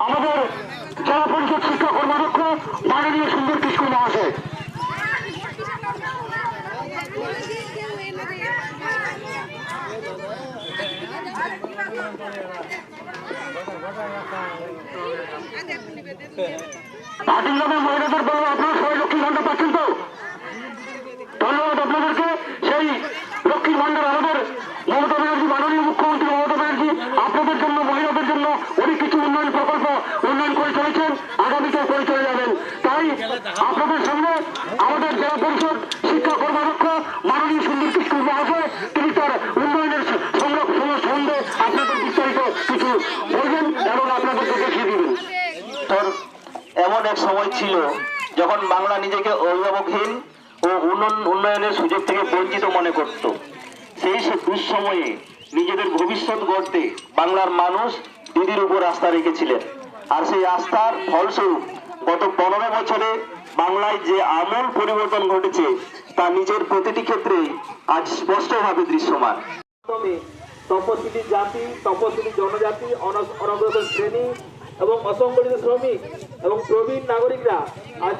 আমাদের জেলা পরিষদ শিক্ষা কর্মাধ্যক্ষ মাননীয় সুন্দর কিশোর মহাশয় আপনারা সবাই লক্ষ্মী ভান্ডার পাচ্ছেন তো। ধন্যবাদ আপনাদেরকে। সেই লক্ষ্মী ভান্ডার চলে যাবেন তাই আপনাদের সঙ্গে আমাদের জেলা পরিষদ শিক্ষা কর্মাধ্যক্ষ মাননীয় সুন্দর কিশোর মহাশয়, তিনি তার উন্নয়নের সংরক্ষণ সম্বন্ধে আপনাদের বিস্তারিত কিছু বলবেন এবং আপনাদেরকে দেখিয়ে দিবেন। এমন এক সময় ছিল যখন বাংলা নিজেকে অভিভাবকহীন ও উন্নয়ন- উন্নয়নের সুযোগ থেকে বঞ্চিত মনে করত। সেই দুঃসময়ে নিজেদের ভবিষ্যৎ গড়তে বাংলার মানুষ দিদির উপর আস্থা রেখেছিলেন। আর সেই আস্থার ফলস্বরূপ গত পনেরো বছরে বাংলায় যে আমূল পরিবর্তন ঘটেছে, তা নিজের প্রতিটি ক্ষেত্রে আজ স্পষ্টভাবে দৃশ্যমান। তপশিলি জাতি, তপশিলি জনজাতি অনগ্রসর শ্রেণি এবং অসংগঠিত শ্রমিক এবং প্রবীণ নাগরিকরা আজ